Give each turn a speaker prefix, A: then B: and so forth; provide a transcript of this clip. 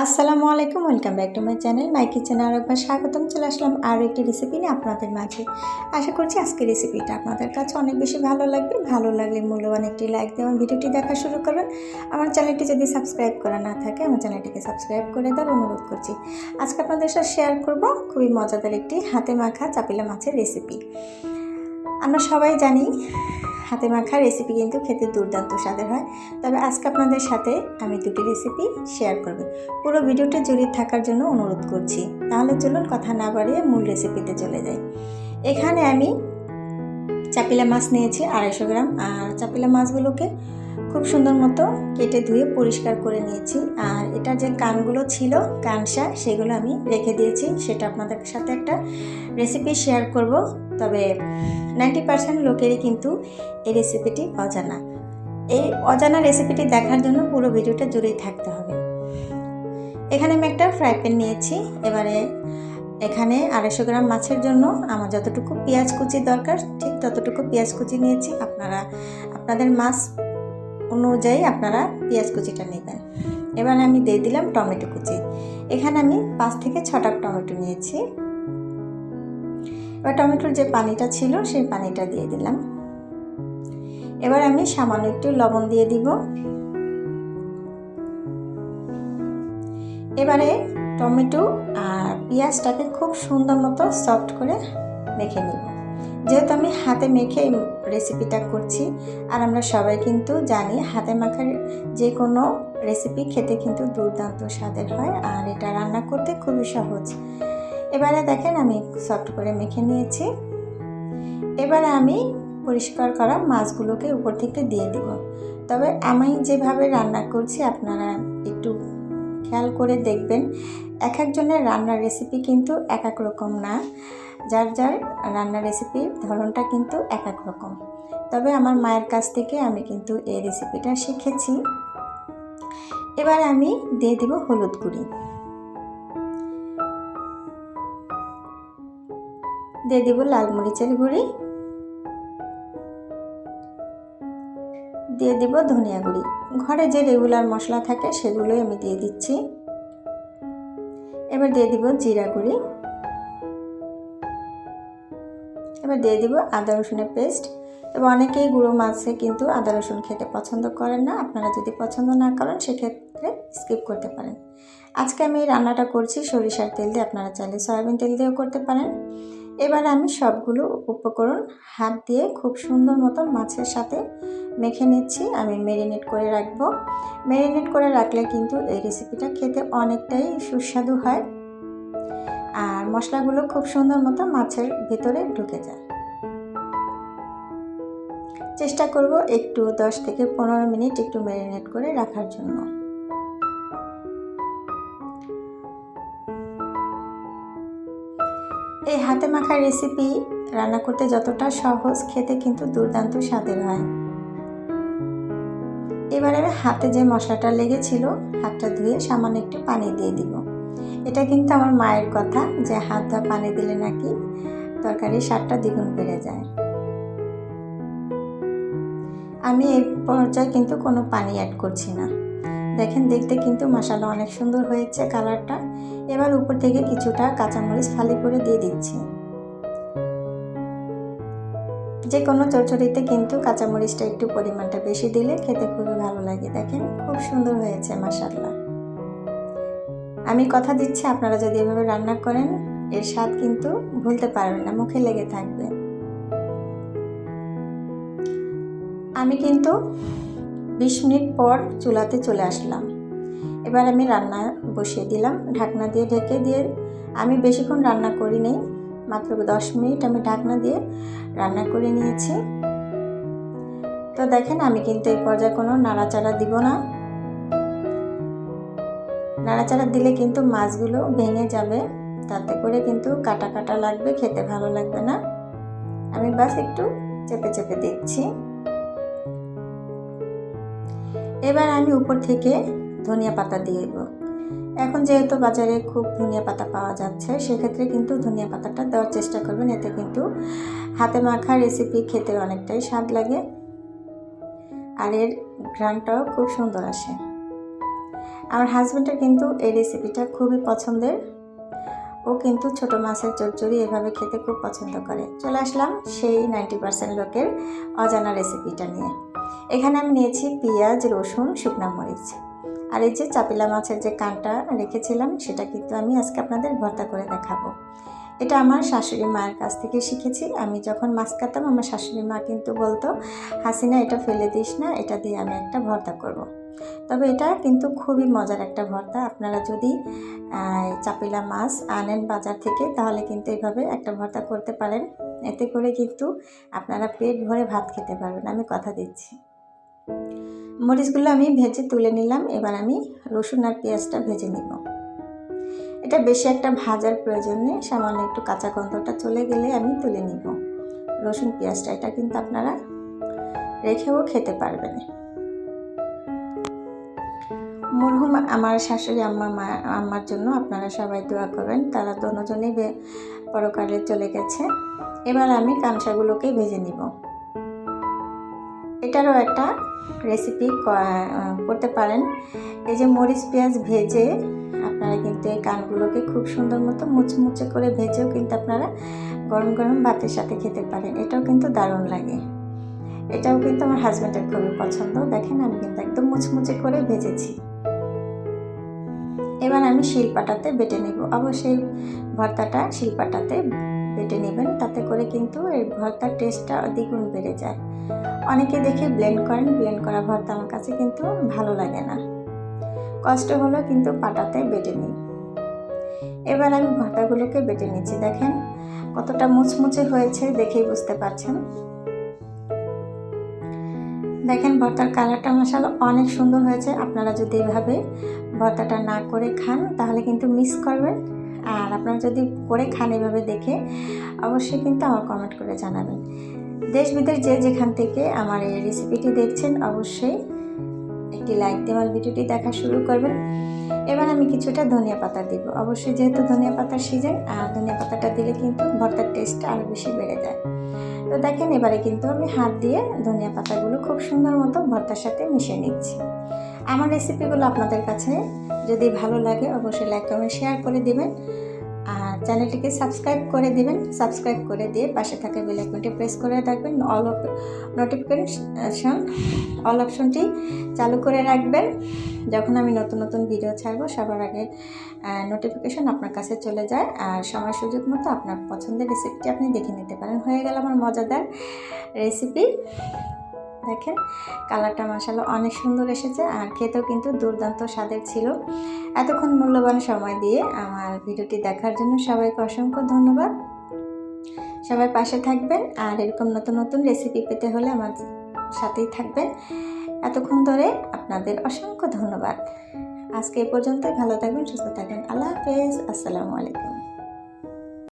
A: আসসালামু আলাইকুম, welcome back to my channel. My কিচেনে আর একবার স্বাগতম। চলে আসলাম আরও একটি রেসিপি নিয়ে আপনাদের মাঝে। আশা করছি আজকের রেসিপিটা আপনাদের কাছে অনেক বেশি ভালো লাগবে। ভালো লাগলে মূল্যবান একটি লাইক দেওয়ার ভিডিওটি দেখা শুরু করবেন। আমার চ্যানেলটি যদি সাবস্ক্রাইব করা না থাকে, আমার চ্যানেলটিকে সাবস্ক্রাইব করে দেওয়ার অনুরোধ করছি। আজকে আপনাদের সাথে শেয়ার করব খুবই মজাদার একটি হাতে মাখা চাপিলা মাছের রেসিপি আমরা সবাই জানি হাতে মাখা রেসিপি কিন্তু খেতে দুর্দান্ত স্বাদের হয়। তবে আজকে আপনাদের সাথে আমি দুটি রেসিপি শেয়ার করব। পুরো ভিডিওটা জড়িত থাকার জন্য অনুরোধ করছি। তাহলে চলুন কথা না বাড়িয়ে মূল রেসিপিতে চলে যাই। এখানে আমি চাপিলা মাছ নিয়েছি আড়াইশো গ্রাম। আর চাপিলা মাছগুলোকে খুব সুন্দর মতো কেটে ধুয়ে পরিষ্কার করে নিয়েছি। আর এটার যে কানগুলো ছিল কানসা সেগুলো আমি রেখে দিয়েছি। সেটা আপনাদের সাথে একটা রেসিপি শেয়ার করব। তবে নাইনটি পার্সেন্ট লোকেরই কিন্তু এই রেসিপিটি অজানা। এই অজানা রেসিপিটি দেখার জন্য পুরো ভিডিওটা জুড়েই থাকতে হবে। এখানে আমি একটা ফ্রাই প্যান নিয়েছি। এবারে এখানে আড়াইশো গ্রাম মাছের জন্য আমার যতটুকু পেঁয়াজ কুচি দরকার, ঠিক ততটুকু পেঁয়াজ কুচি নিয়েছি। আপনারা, আপনাদের মাছ অনুযায়ী আপনারা পেঁয়াজ কুচিটা নেবেন। এবার আমি দিয়ে দিলাম টমেটো কুচি। এখানে আমি পাঁচ থেকে ছটা টমেটো নিয়েছি। এবার টমেটোর যে পানিটা ছিল, সেই পানিটা দিয়ে দিলাম। এবার আমি সামান্য একটু লবণ দিয়ে দিব। এবারে টমেটো আর পেঁয়াজটাকে খুব সুন্দর মতো সফট করে মেখে নিব। যেহেতু আমি হাতে মেখে রেসিপিটা করছি, আর আমরা সবাই কিন্তু জানি হাতে মাখার যে কোনো রেসিপি খেতে কিন্তু দুর্দান্ত স্বাদের হয়, আর এটা রান্না করতে খুবই সহজ। এবারে দেখেন আমি সফট করে মেখে নিয়েছি। এবারে আমি পরিষ্কার করা মাছগুলোকে উপর থেকে দিয়ে দেব। তবে আমি যেভাবে রান্না করছি আপনারা একটু খেয়াল করে দেখবেন, এক একজনের রান্নার রেসিপি কিন্তু এক এক রকম না। যার যার রান্নার রেসিপির ধরনটা কিন্তু এক এক রকম। তবে আমার মায়ের কাছ থেকে আমি কিন্তু এই রেসিপিটা শিখেছি। এবার আমি দিয়ে দিব হলুদ গুঁড়ি। দিয়ে দিব লাল মরিচের গুঁড়ি। দিয়ে দিব ধনিয়া গুঁড়ি। ঘরে যে রেগুলার মশলা থাকে সেগুলোই আমি দিয়ে দিচ্ছি। এবার দিয়ে দিব জিরা গুঁড়ি। এবার দিয়ে দিব আদা রসুনের পেস্ট। এবং অনেকেই গুঁড়ো মাছে কিন্তু আদা রসুন খেতে পছন্দ করেন না। আপনারা যদি পছন্দ না করেন, সেক্ষেত্রে স্কিপ করতে পারেন। আজকে আমি এই রান্নাটা করছি সরিষার তেল দিয়ে। আপনারা চাইলে সয়াবিন তেল দিয়েও করতে পারেন। এবার আমি সবগুলো উপকরণ হাত দিয়ে খুব সুন্দর মতো মাছের সাথে মেখে নিচ্ছি। আমি মেরিনেট করে রাখব। মেরিনেট করে রাখলে কিন্তু এই রেসিপিটা খেতে অনেকটাই সুস্বাদু হয়। আর মশলাগুলো খুব সুন্দর মতো মাছের ভিতরে ঢুকে যায়। চেষ্টা করব একটু দশ থেকে পনেরো মিনিট একটু ম্যারিনেট করে রাখার জন্য। এই হাতে মাখা রেসিপি রান্না করতে যতটা সহজ, খেতে কিন্তু দুর্দান্ত স্বাদের হয়। এবারে হাতে যে মশলাটা লেগেছিল, হাতটা ধুয়ে সামান্য একটু পানি দিয়ে দিব। এটা কিন্তু আমার মায়ের কথা যে হাত ধোয়া পানি দিলে নাকি তরকারির স্বাদটা দ্বিগুণ বেড়ে যায়। আমি এই পর্যায়ে কিন্তু কোনো পানি অ্যাড করছি না। দেখেন দেখতে কিন্তু মশালা অনেক সুন্দর হয়েছে কালারটা। এবার উপর থেকে কিছুটা কাঁচামরিচ ফালি করে দিয়ে দিচ্ছি। যে কোনো চচ্চড়িতে কিন্তু কাঁচামরিচটা একটু পরিমাণটা বেশি দিলে খেতে খুবই ভালো লাগে। দেখেন খুব সুন্দর হয়েছে মাসাল্লাহ আমি কথা দিচ্ছি, আপনারা যদি এভাবে রান্না করেন, এর স্বাদ কিন্তু ভুলতে পারবেন না, মুখে লেগে থাকবে। আমি কিন্তু বিশ মিনিট পর চুলাতে চলে আসলাম। এবার আমি রান্না বসিয়ে দিলাম, ঢাকনা দিয়ে ঢেকে দিয়ে আমি বেশিক্ষণ রান্না করি নেই, মাত্র দশ মিনিট আমি ঢাকনা দিয়ে রান্না করে নিয়েছি। তো দেখেন, আমি কিন্তু এই পর্যায়ে কোনো নাড়াচাড়া দিব না। নাড়াচাড়া দিলে কিন্তু মাছগুলো ভেঙে যাবে। তাতে করে কিন্তু কাটা কাটা লাগবে, খেতে ভালো লাগবে না। আমি বাস একটু চেপে চেপে দিচ্ছি। এবার আমি উপর থেকে ধনিয়া পাতা দিয়ে দেবো। এখন যেহেতু বাজারে খুব ধনিয়া পাতা পাওয়া যাচ্ছে, সেক্ষেত্রে কিন্তু ধনিয়া পাতাটা দেওয়ার চেষ্টা করবেন। এতে কিন্তু হাতে মাখা রেসিপি খেতে অনেকটাই স্বাদ লাগে। আর এর ঘ্রাণটাও খুব সুন্দর আসে। আমার হাজব্যান্ডের কিন্তু এই রেসিপিটা খুবই পছন্দের। ও কিন্তু ছোট মাছের চচ্চড়ি এভাবে খেতে খুব পছন্দ করে। চলে আসলাম সেই নাইনটি পার্সেন্ট লোকের অজানা রেসিপিটা নিয়ে। এখানে আমি নিয়েছি পেঁয়াজ, রসুন, শুকনো মরিচ। আর এই যে চাপিলা মাছের যে কানটা রেখেছিলাম, সেটা কিন্তু আমি আজকে আপনাদের ভর্তা করে দেখাবো। এটা আমার শাশুড়ি মায়ের কাছ থেকে শিখেছি। আমি যখন মাছ কাটতাম, আমার শাশুড়ি মা কিন্তু বলতো, হাসিনা, এটা ফেলে দিস না, এটা দিয়ে আমি একটা ভর্তা করব। তবে এটা কিন্তু খুবই মজার একটা ভর্তা। আপনারা যদি চাপিলা মাছ আনেন বাজার থেকে, তাহলে কিন্তু এইভাবে একটা ভর্তা করতে পারেন। এতে করে কিন্তু আপনারা পেট ভরে ভাত খেতে পারবেন, আমি কথা দিচ্ছি। মরিচগুলো আমি ভেজে তুলে নিলাম, এবার আমি রসুন আর পেঁয়াজটা ভেজে নিব। এটা বেশি একটা ভাজার প্রয়োজন নেই, সামান্য একটু কাঁচা গন্ধটা চলে গেলে আমি তুলে নিব। রসুন, পেঁয়াজটা এটা কিন্তু আপনারা রেখেও খেতে পারবেন। মরহুম, আমার শাশুড়ি, আম্মা, মা, আম্মার জন্য আপনারা সবাই দোয়া করবেন। তারা দোনোজনেই পরকালে চলে গেছে। এবার আমি কাঁসাগুলোকে ভেজে নিব। এটারও একটা রেসিপি করতে পারেন। এই যে মরিচ, পেঁয়াজ ভেজে আপনারা কিন্তু এই কানগুলোকে খুব সুন্দর মতো মুচমুচে করে ভেজেও কিন্তু আপনারা গরম গরম ভাতের সাথে খেতে পারেন। এটাও কিন্তু দারুণ লাগে। এটাও কিন্তু আমার হাজব্যান্ডের খুবই পছন্দ। দেখেন আমি কিন্তু একদম মুচমুচে করে ভেজেছি। এবার আমি শিলপাটাতে বেটে নেব। অবশ্যই ভর্তাটা শিলপাটাতে বেটে নেবেন, তাতে করে কিন্তু এই ভর্তার টেস্টটা দ্বিগুণ বেড়ে যায়। অনেকে দেখে ব্লেন্ড করেন ব্লেন্ড করা ভর্তা আমার কাছে কিন্তু ভালো লাগে না। কষ্ট হলো কিন্তু পাটাতে বেটে নিই। এবার আমি ভর্তাগুলোকে বেটে নিচ্ছি। দেখেন কতটা মুচমুচে হয়েছে দেখেই বুঝতে পারছেন। দেখেন ভর্তার কালারটা মশালা অনেক সুন্দর হয়েছে। আপনারা যদি এভাবে ভর্তাটা না করে খান, তাহলে কিন্তু মিস করবেন। আর আপনারা যদি করে খান এভাবে দেখে, অবশ্যই কিন্তু আমার কমেন্ট করে জানাবেন। দেশ বিদেশ যে যেখান থেকে আমার এই রেসিপিটি দেখছেন, অবশ্যই একটি লাইক দিয়ে আমার ভিডিওটি দেখা শুরু করবেন। এবার আমি কিছুটা ধনিয়া পাতা দিব। অবশ্যই যেহেতু ধনিয়া পাতার সিজন আর ধনিয়া পাতাটা দিলে কিন্তু ভর্তার টেস্টটা আরও বেশি বেড়ে যায়। তো দেখেন, এবারে কিন্তু আমি হাত দিয়ে ধনিয়া পাতাগুলো খুব সুন্দর মতো ভর্তার সাথে মিশিয়ে নিচ্ছি। আমার রেসিপিগুলো আপনাদের কাছে যদি ভালো লাগে, অবশ্যই লাইক কমেন্ট শেয়ার করে দিবেন। আর চ্যানেলটিকে সাবস্ক্রাইব করে দেবেন, সাবস্ক্রাইব করে দিয়ে পাশে থাকা বেল আইকনটি প্রেস করে রাখবেন, অল নোটিফিকেশন অল অপশনটি চালু করে রাখবেন। যখন আমি নতুন নতুন ভিডিও ছাড়বো, সবার আগে নোটিফিকেশন আপনার কাছে চলে যায়। আর সময় সুযোগ মতো আপনার পছন্দের রেসিপিটি আপনি দেখে নিতে পারেন। হয়ে গেল আমার মজাদার রেসিপি দেখেন, কালারটা মশালা অনেক সুন্দর এসেছে আর খেতেও কিন্তু দুর্দান্ত স্বাদের ছিল। এতক্ষণ মূল্যবান সময় দিয়ে আমার ভিডিওটি দেখার জন্য সবাইকে অসংখ্য ধন্যবাদ। সবাই পাশে থাকবেন আর এরকম নতুন নতুন রেসিপি পেতে হলে আমার সাথেই থাকবেন। এতক্ষণ ধরে আপনাদের অসংখ্য ধন্যবাদ। আজকে এ পর্যন্ত ভালো থাকবেন, সুস্থ থাকবেন। আল্লাহ হাফেজ, আসসালামু আলাইকুম।